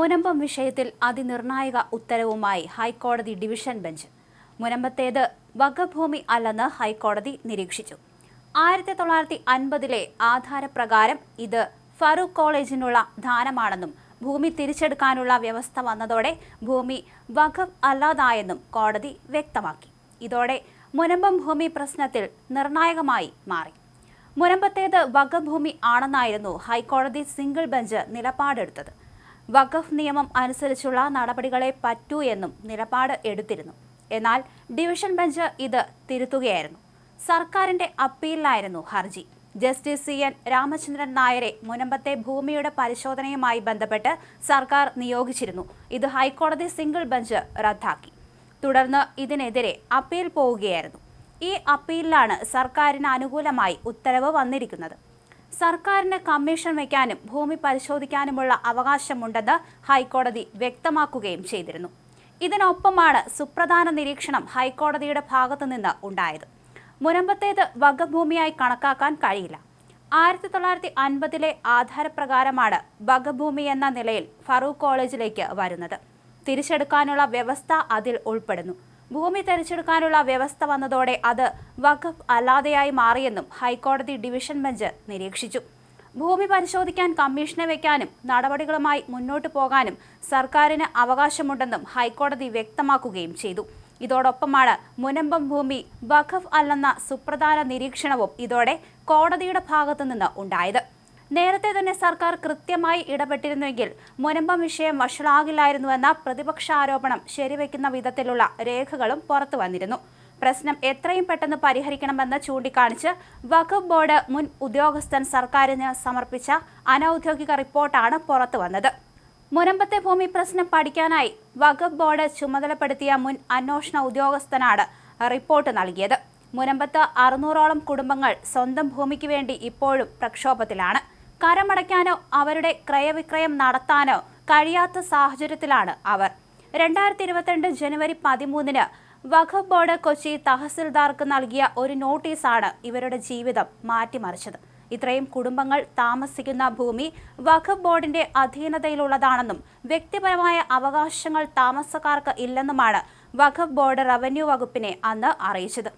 മുനമ്പം വിഷയത്തിൽ അതിനിർണായക ഉത്തരവുമായി ഹൈക്കോടതി division bench. മുനമ്പത്തേത് വകഭൂമി അല്ലെന്ന് ഹൈക്കോടതി നിരീക്ഷിച്ചു. ആയിരത്തി തൊള്ളായിരത്തി അൻപതിലെ ആധാരപ്രകാരം ഇത് ഫറൂഖ് കോളേജിനുള്ള ദാനമാണെന്നും ഭൂമി തിരിച്ചെടുക്കാനുള്ള വ്യവസ്ഥ വന്നതോടെ ഭൂമി വഖഫ് അല്ലാതായെന്നും കോടതി വ്യക്തമാക്കി. ഇതോടെ മുനമ്പം ഭൂമി പ്രശ്നത്തിൽ നിർണായകമായി മാറി. മുനമ്പത്തേത് വകഭൂമി ആണെന്നായിരുന്നു ഹൈക്കോടതി സിംഗിൾ ബെഞ്ച് നിലപാടെടുത്തത്. വഖഫ് നിയമം അനുസരിച്ചുള്ള നടപടികളെ പറ്റൂ എന്നും നിലപാട് എടുത്തിരുന്നു. എന്നാൽ ഡിവിഷൻ ബെഞ്ച് ഇത് തിരുത്തുകയായിരുന്നു. സർക്കാരിന്റെ അപ്പീലിലായിരുന്നു ഹർജി. ജസ്റ്റിസ് സി എൻ രാമചന്ദ്രൻ നായരെ മുനമ്പത്തെ ഭൂമിയുടെ പരിശോധനയുമായി ബന്ധപ്പെട്ട് സർക്കാർ നിയോഗിച്ചിരുന്നു. ഇത് ഹൈക്കോടതി സിംഗിൾ ബെഞ്ച് റദ്ദാക്കി. തുടർന്ന് ഇതിനെതിരെ അപ്പീൽ പോവുകയായിരുന്നു. ഈ അപ്പീലിലാണ് സർക്കാരിന് അനുകൂലമായി ഉത്തരവ് വന്നിരിക്കുന്നത്. സർക്കാരിന് കമ്മീഷൻ വയ്ക്കാനും ഭൂമി പരിശോധിക്കാനുമുള്ള അവകാശമുണ്ടെന്ന് ഹൈക്കോടതി വ്യക്തമാക്കുകയും ചെയ്തിരുന്നു. ഇതിനൊപ്പമാണ് സുപ്രധാന നിരീക്ഷണം ഹൈക്കോടതിയുടെ ഭാഗത്തുനിന്ന് ഉണ്ടായത്. മുനമ്പത്തേത് വകഭൂമിയായി കണക്കാക്കാൻ കഴിയില്ല. ആയിരത്തി തൊള്ളായിരത്തി അൻപതിലെ ആധാരപ്രകാരമാണ് വകഭൂമി എന്ന നിലയിൽ ഫറൂഖ് കോളേജിലേക്ക് വരുന്നത്. തിരിച്ചെടുക്കാനുള്ള വ്യവസ്ഥ അതിൽ ഉൾപ്പെടുന്നു. ഭൂമി തിരിച്ചെടുക്കാനുള്ള വ്യവസ്ഥ വന്നതോടെ അത് വഖഫ് അല്ലാതെയായി മാറിയെന്നും ഹൈക്കോടതി ഡിവിഷൻ ബെഞ്ച് നിരീക്ഷിച്ചു. ഭൂമി പരിശോധിക്കാൻ കമ്മീഷനെ വയ്ക്കാനും നടപടികളുമായി മുന്നോട്ടു പോകാനും സർക്കാരിന് അവകാശമുണ്ടെന്നും ഹൈക്കോടതി വ്യക്തമാക്കുകയും ചെയ്തു. ഇതോടൊപ്പമാണ് മുനമ്പം ഭൂമി വഖഫ് അല്ലെന്ന സുപ്രധാന നിരീക്ഷണവും ഇതോടെ കോടതിയുടെ ഭാഗത്തുനിന്ന് ഉണ്ടായത്. നേരത്തെ തന്നെ സർക്കാർ കൃത്യമായി ഇടപെട്ടിരുന്നുവെങ്കിൽ മുനമ്പം വിഷയം വഷളാകില്ലായിരുന്നുവെന്ന പ്രതിപക്ഷ ആരോപണം ശരിവെക്കുന്ന വിധത്തിലുള്ള രേഖകളും പുറത്തു വന്നിരുന്നു. പ്രശ്നം എത്രയും പെട്ടെന്ന് പരിഹരിക്കണമെന്ന് ചൂണ്ടിക്കാണിച്ച് വഖഫ് ബോർഡ് മുൻ ഉദ്യോഗസ്ഥൻ സർക്കാരിന് സമർപ്പിച്ച അനൌദ്യോഗിക റിപ്പോർട്ടാണ് പുറത്തു വന്നത്. മുനമ്പത്തെ ഭൂമി പ്രശ്നം പഠിക്കാനായി വഖഫ് ബോർഡ് ചുമതലപ്പെടുത്തിയ മുൻ അന്വേഷണ ഉദ്യോഗസ്ഥനാണ് റിപ്പോർട്ട് നൽകിയത്. മുനമ്പത്ത് അറുന്നൂറോളം കുടുംബങ്ങൾ സ്വന്തം ഭൂമിക്ക് വേണ്ടി ഇപ്പോഴും പ്രക്ഷോഭത്തിലാണ്. കരമടയ്ക്കാനോ അവരുടെ ക്രയവിക്രയം നടത്താനോ കഴിയാത്ത സാഹചര്യത്തിലാണ് അവർ. രണ്ടായിരത്തി ഇരുപത്തിരണ്ട് ജനുവരി പതിമൂന്നിന് വഖഫ് ബോർഡ് കൊച്ചി തഹസിൽദാർക്ക് നൽകിയ ഒരു നോട്ടീസാണ് ഇവരുടെ ജീവിതം മാറ്റിമറിച്ചത്. ഇത്രയും കുടുംബങ്ങൾ താമസിക്കുന്ന ഭൂമി വഖഫ് ബോർഡിന്റെ അധീനതയിലുള്ളതാണെന്നും വ്യക്തിപരമായ അവകാശങ്ങൾ താമസക്കാർക്ക് ഇല്ലെന്നുമാണ് വഖഫ് ബോർഡ് റവന്യൂ വകുപ്പിനെ അന്ന് അറിയിച്ചത്.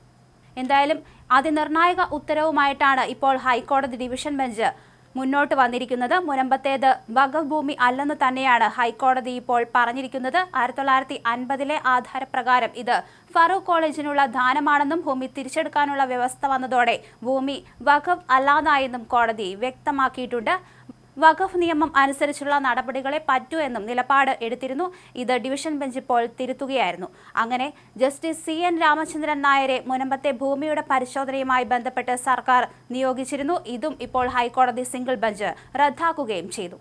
എന്തായാലും അതിനിർണായക ഉത്തരവുമായിട്ടാണ് ഇപ്പോൾ ഹൈക്കോടതി ഡിവിഷൻ ബെഞ്ച് മുന്നോട്ട് വന്നിരിക്കുന്നത്. മുനമ്പത്തേത് വഖഫ് ഭൂമി അല്ലെന്ന് തന്നെയാണ് ഹൈക്കോടതി ഇപ്പോൾ പറഞ്ഞിരിക്കുന്നത്. ആയിരത്തി തൊള്ളായിരത്തി അൻപതിലെ ആധാരപ്രകാരം ഇത് ഫറൂഖ് കോളേജിനുള്ള ദാനമാണെന്നും ഭൂമി തിരിച്ചെടുക്കാനുള്ള വ്യവസ്ഥ വന്നതോടെ ഭൂമി വഖഫ് അല്ലാതായെന്നും കോടതി വ്യക്തമാക്കിയിട്ടുണ്ട്. വഖഫ് നിയമം അനുസരിച്ചുള്ള നടപടികളെ പറ്റൂ എന്നും നിലപാട് എടുത്തിരുന്നു. ഇത് ഡിവിഷൻ ബെഞ്ച് ഇപ്പോൾ തിരുത്തുകയായിരുന്നു. അങ്ങനെ ജസ്റ്റിസ് സി എൻ രാമചന്ദ്രൻ നായരെ മുനമ്പത്തെ ഭൂമിയുടെ പരിശോധനയുമായി ബന്ധപ്പെട്ട് സർക്കാർ നിയോഗിച്ചിരുന്നു. ഇതും ഇപ്പോൾ ഹൈക്കോടതി സിംഗിൾ ബെഞ്ച് റദ്ദാക്കുകയും ചെയ്തു.